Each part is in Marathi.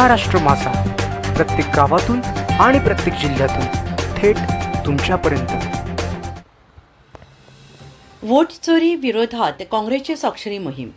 महाराष्ट्र मासा प्रत्येक गावातून आणि प्रत्येक जिल्ह्यातून थेट तुमच्यापर्यंत. वोट चोरी विरोधात काँग्रेसची स्वाक्षरी मोहीम.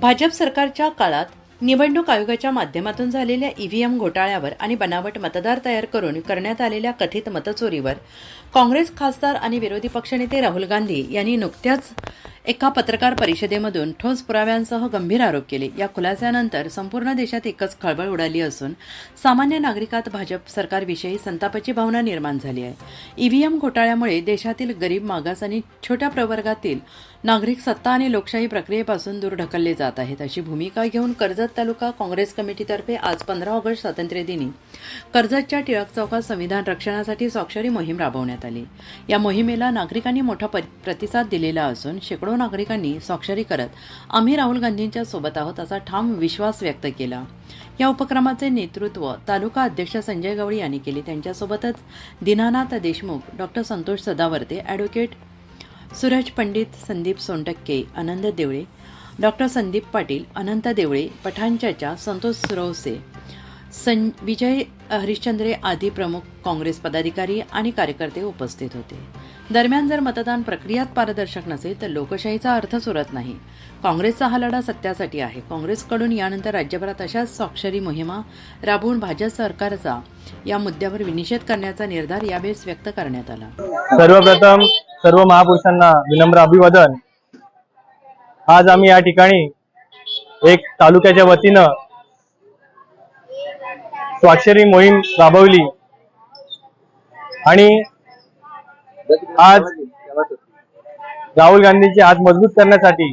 भाजप सरकारच्या काळात निवडणूक आयोगाच्या माध्यमातून झालेल्या ईव्हीएम घोटाळ्यावर आणि बनावट मतदार तयार करून करण्यात आलेल्या कथित मतचोरीवर काँग्रेस खासदार आणि विरोधी पक्षनेते राहुल गांधी यांनी नुकत्याच एका पत्रकार परिषदेमधून ठोस पुराव्यांसह गंभीर आरोप केले. या खुलास्यानंतर संपूर्ण देशात एकच खळबळ उडाली असून सामान्य नागरिकात भाजप सरकारविषयी संतापाची भावना निर्माण झाली आहे. ईव्हीएम घोटाळ्यामुळे देशातील गरीब मागास आणि छोट्या प्रवर्गातील नागरिक सत्ता आणि लोकशाही प्रक्रियेपासून दूर ढकलले जात आहेत अशी भूमिका घेऊन कर्जत तालुका काँग्रेस कमिटीतर्फे आज पंधरा ऑगस्ट स्वातंत्र्यदिनी कर्जतच्या टिळक चौकात संविधान रक्षणासाठी स्वाक्षरी मोहीम राबवण्यात आली. या मोहिमेला नागरिकांनी मोठा प- प्रतिसाद दिलेला असून शेकडो नागरिकांनी स्वाक्षरी करत आम्ही राहुल गांधींच्या सोबत आहोत असा ठाम विश्वास व्यक्त केला. या उपक्रमाचे नेतृत्व तालुका अध्यक्ष संजय गवळी यांनी केले. त्यांच्यासोबतच Dinanath Deshmukh doctor Santosh Sadavarte advocate Suraj Pandit Sandeep Sontakke Anand Deole doctor Sandeep Patil Anant Deole पठांच्याच्या Santosh Suravase सं विजय हरिश्चंद्रे आदी प्रमुख काँग्रेस पदाधिकारी आणि कार्यकर्ते उपस्थित होते. दरम्यान जर मतदान प्रक्रियात पारदर्शक नसेल तर लोकशाहीचा अर्थ उरत नाही. काँग्रेसचा हा लढा सत्यासाठी आहे. काँग्रेसकडून यानंतर राज्यभरात अशाच स्वाक्षरी मोहिमा राबवून भाजप सरकारचा या मुद्द्यावर निषेध करण्याचा निर्धार यावेळेस व्यक्त करण्यात आला. सर्वप्रथम सर्व महापुरुषांना विनम्र अभिवादन. आज आम्ही या ठिकाणी एक तालुक्याच्या वतीनं स्वाक्षरी मोहीम राबवली. आणि आज राहुल गांधींची आज मजबूत करण्यासाठी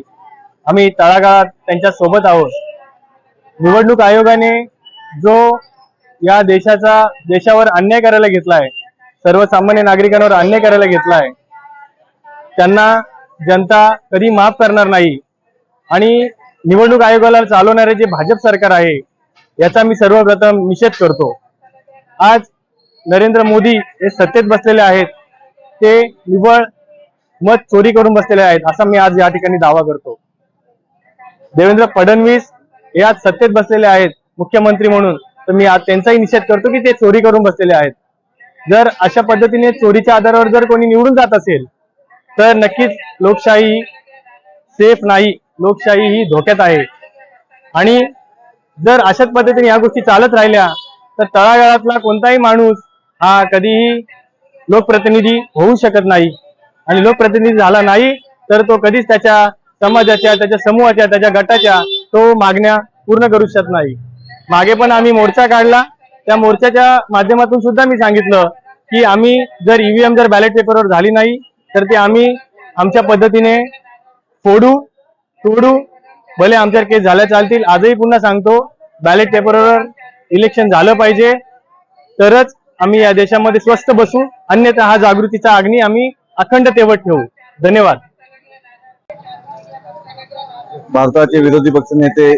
आम्ही तळागाळात त्यांच्यासोबत आहोत. निवडणूक आयोगाने जो या देशाचा देशावर अन्याय करायला घेतलाय सर्वसामान्य नागरिकांवर अन्याय करायला घेतलाय त्यांना जनता कधी माफ करणार नाही. आणि निवडणूक आयोगाला चालवणारे जे भाजप सरकार आहे याचा मी सर्वप्रथम निषेध करतो. आज नरेंद्र मोदी हे सत्तेत बसलेले आहेत. ते निव्वळ मत चोरी करून बसलेले आहेत असा मी आज या ठिकाणी दावा करतो. देवेंद्र फडणवीस हे आज सत्तेत बसलेले आहेत मुख्यमंत्री म्हणून. तर मी आज त्यांचाही निषेध करतो की ते चोरी करून बसलेले आहेत. जर अशा पद्धतीने चोरीच्या आधारावर जर कोणी निवडून जात असेल तर नक्कीच लोकशाही सेफ नाही. लोकशाही ही धोक्यात आहे. आणि जर अशाच पद्धतीने या गोष्टी चालत राहिल्या तर तळागाळातला कोणताही माणूस हा कधीही लोकप्रतिनिधी होऊ शकत नाही. आणि लोकप्रतिनिधी झाला नाही तर तो कधीच त्याच्या समाजाच्या त्याच्या समूहाच्या त्याच्या गटाच्या तो मागण्या पूर्ण करू शकत नाही. मागे पण आम्ही मोर्चा काढला. त्या मोर्चाच्या माध्यमातून सुद्धा मी सांगितलं की आम्ही जर ईव्हीएम जर बॅलेट पेपरवर झाली नाही तर ते आम्ही आमच्या पद्धतीने फोडू तोडू भले आमच्यावर केस झाल्या चालतील. आजही पुन्हा सांगतो बॅलेट पेपरवर इलेक्शन झालं पाहिजे. तरच आम्ही या देशामध्ये स्वस्त बसू. अन्यथा हा जागृतीचा अग्नी आम्ही अखंड तेवत ठेवू. धन्यवाद. भारताचे विरोधी पक्षनेते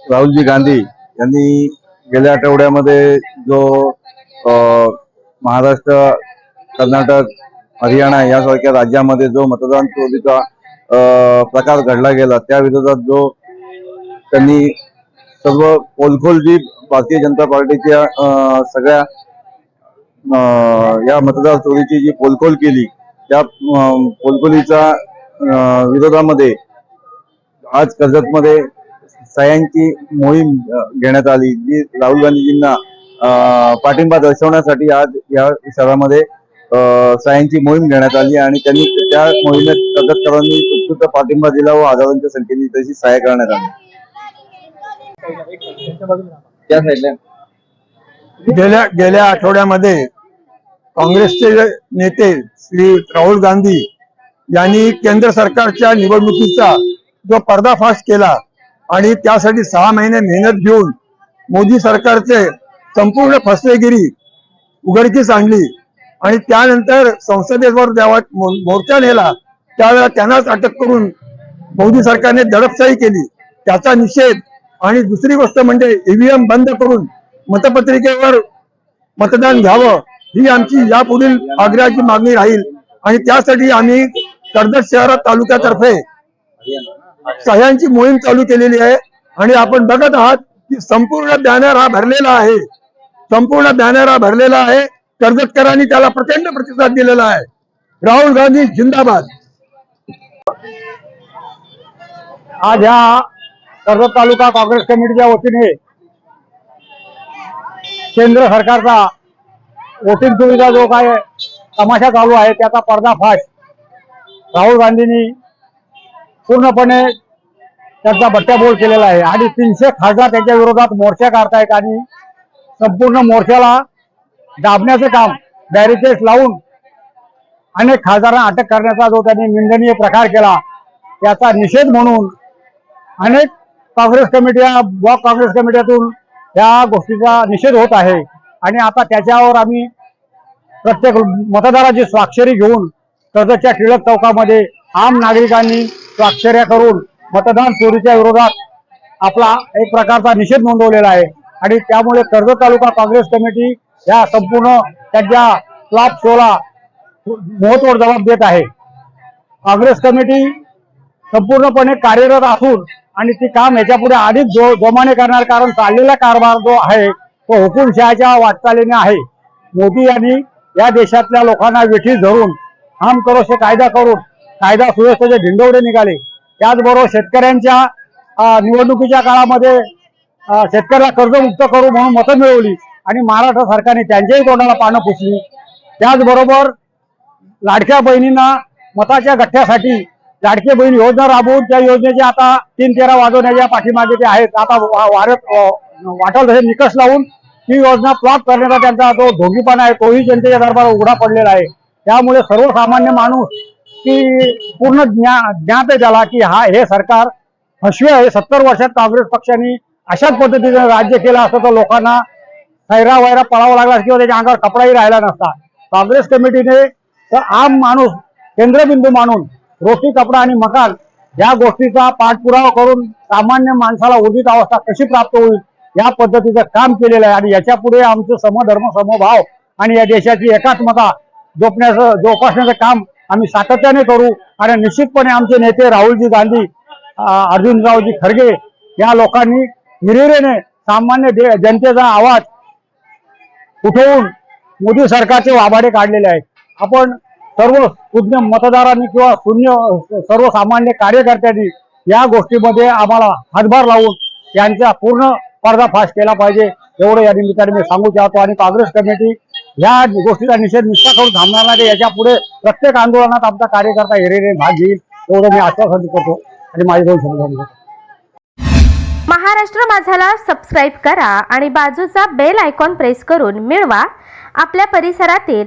राहुलजी गांधी यांनी गेल्या आठवड्यामध्ये जो महाराष्ट्र कर्नाटक हरियाणा यासारख्या राज्यामध्ये जो मतदान चोरीचा प्रकार घडला गेला त्या विरोधात जो त्यांनी सर्व पोलखोल जी भारतीय जनता पार्टीच्या सगळ्या या मतदार चोरीची जी पोलखोल केली त्या पोलखोलीच्या विरोधामध्ये आज कर्जतमध्ये सह्यांची मोहीम घेण्यात आली जी राहुल गांधीजींना पाठिंबा दर्शवण्यासाठी आज या शहरामध्ये सह्यांची मोहीम घेण्यात आली आणि त्यांनी त्या मोहिमेत कर्जतकरांनी उत्स्फूर्त पाठिंबा दिला व हजारोंच्या संख्येने तशी सहाय्य करण्यात आली. गेल्या गेल्या आठवड्यामध्ये काँग्रेसचे नेते श्री राहुल गांधी यांनी केंद्र सरकारच्या निवडणुकीचा जो पर्दाफाश केला आणि त्यासाठी सहा महिने मेहनत घेऊन मोदी सरकारचे संपूर्ण फसवेगिरी उघडकीस आणली आणि त्यानंतर संसदेवर मो- मोर्चा नेला. त्यावेळेला त्यांनाच अटक करून मोदी सरकारने दडपशाही केली. त्याचा निषेध. आणि दुसरी गोष्ट म्हणजे ईव्हीएम बंद करून मतपत्रिकेवर मतदान घ्यावं ही आमची यापुढील आग्रहाची मागणी राहील. आणि त्यासाठी आम्ही कर्जत शहरात तालुक्यातर्फे सह्यांची मोहीम चालू केलेली आहे. आणि आपण बघत आहात की संपूर्ण बॅनर हा भरलेला आहे. संपूर्ण बॅनर हा भरलेला आहे. कर्जतकरांनी त्याला प्रचंड प्रतिसाद दिलेला आहे. राहुल गांधी जिंदाबाद. आज ह्या कर्जत तालुका काँग्रेस कमिटीच्या वतीने केंद्र सरकारचा वोटिंग सुविधा जो काय तमाशा चालू आहे त्याचा पर्दाफाश राहुल गांधींनी पूर्णपणे त्यांचा बट्ट्याबोल केलेला आहे. आणि तीनशे खासदार त्यांच्या विरोधात मोर्चा काढतायत आणि संपूर्ण मोर्चाला दाबण्याचं काम बॅरिकेड्स लावून अनेक खासदारांना अटक करण्याचा जो त्यांनी निंदनीय प्रकार केला त्याचा निषेध म्हणून अनेक काँग्रेस कमिट्या ब्लॉक काँग्रेस कमिट्यातून या गोष्टीचा निषेध होत आहे. आणि आता त्याच्यावर आम्ही प्रत्येक मतदाराची स्वाक्षरी घेऊन कर्जतच्या टिळक चौकामध्ये आम नागरिकांनी स्वाक्षऱ्या करून मतदान चोरीच्या विरोधात आपला एक प्रकारचा निषेध नोंदवलेला आहे. आणि त्यामुळे कर्जत तालुका काँग्रेस कमिटी या संपूर्ण त्यांच्या फ्लॉप शोला महत्त्व जबाब देत आहे. काँग्रेस कमिटी संपूर्णपणे कार्यरत असून आणि ती काम याच्यापुढे अधिक जो जोमाने करणार कारण चाललेला कारभार जो आहे तो हुकुमशहाच्या वाटचालीने आहे. मोदी यांनी या देशातल्या लोकांना वेठी धरून हम करोशे कायदा करून कायदा सुव्यवस्थेचे ढिंडोरे निघाले. त्याचबरोबर शेतकऱ्यांच्या निवडणुकीच्या काळामध्ये शेतकऱ्याला कर्जमुक्त करू म्हणून मतं मिळवली आणि महाराष्ट्र सरकारने त्यांच्याही तोंडाला पानं पुसली. त्याचबरोबर लाडक्या बहिणींना मताच्या गठ्ठ्यासाठी लाडके बहीण योजना राबवून त्या योजनेचे आता तीन तेरा वाजवण्याच्या पाठीमागे ते आहेत आता वा- तसे निकष लावून ती योजना फ्लॉप करण्याचा त्यांचा जो ढोंगीपणा आहे तोही जनतेच्या दरबार उघडा पडलेला आहे. त्यामुळे सर्वसामान्य माणूस की पूर्ण ज्ञा ज्ञात आहे त्याला की हा हे सरकार फसवे आहे. सत्तर वर्षात काँग्रेस पक्षाने अशाच पद्धतीने राज्य केलं असतं तर लोकांना सैरा वैरा पळावा लागला किंवा त्याच्या अंगावर कपडाही राहिला नसता. काँग्रेस कमिटीने तर आम माणूस केंद्रबिंदू मानून रोटी कपडा आणि मकान या गोष्टीचा पाठपुरावा करून सामान्य माणसाला उदित अवस्था कशी प्राप्त होईल या पद्धतीचं काम केलेलं आहे. आणि याच्यापुढे आमचं समधर्म समभाव आणि या देशाची एकात्मता जोपण्याचं जोपासण्याचं काम आम्ही सातत्याने करू. आणि निश्चितपणे आमचे नेते राहुलजी गांधी अर्जुनरावजी खरगे या लोकांनी हिरिरीने सामान्य दे- जनतेचा आवाज उठवून मोदी सरकारचे वाभाडे काढलेले आहेत. आपण सर्व शून्य मतदारांनी किंवा शून्य सर्वसामान्य कार्यकर्त्यांनी या गोष्टीमध्ये आम्हाला हातभार लावून यांचा पूर्ण पर्दाफाश केला पाहिजे. एवढं या निमित्ताने मी सांगू चाहतो आणि काँग्रेस कमिटी या गोष्टीचा निषेध निष्ठा करून थांबणार नाही. याच्यापुढे प्रत्येक आंदोलनात आमचा कार्यकर्ता हिरेने भाग घेईल एवढं मी आश्वासन करतो आणि माझे दोन शब्द महाराष्ट्र माझाला सबस्क्राईब करा आणि बाजूचा बेल आयकॉन प्रेस करून मिळवा. आपल्या परिसरातील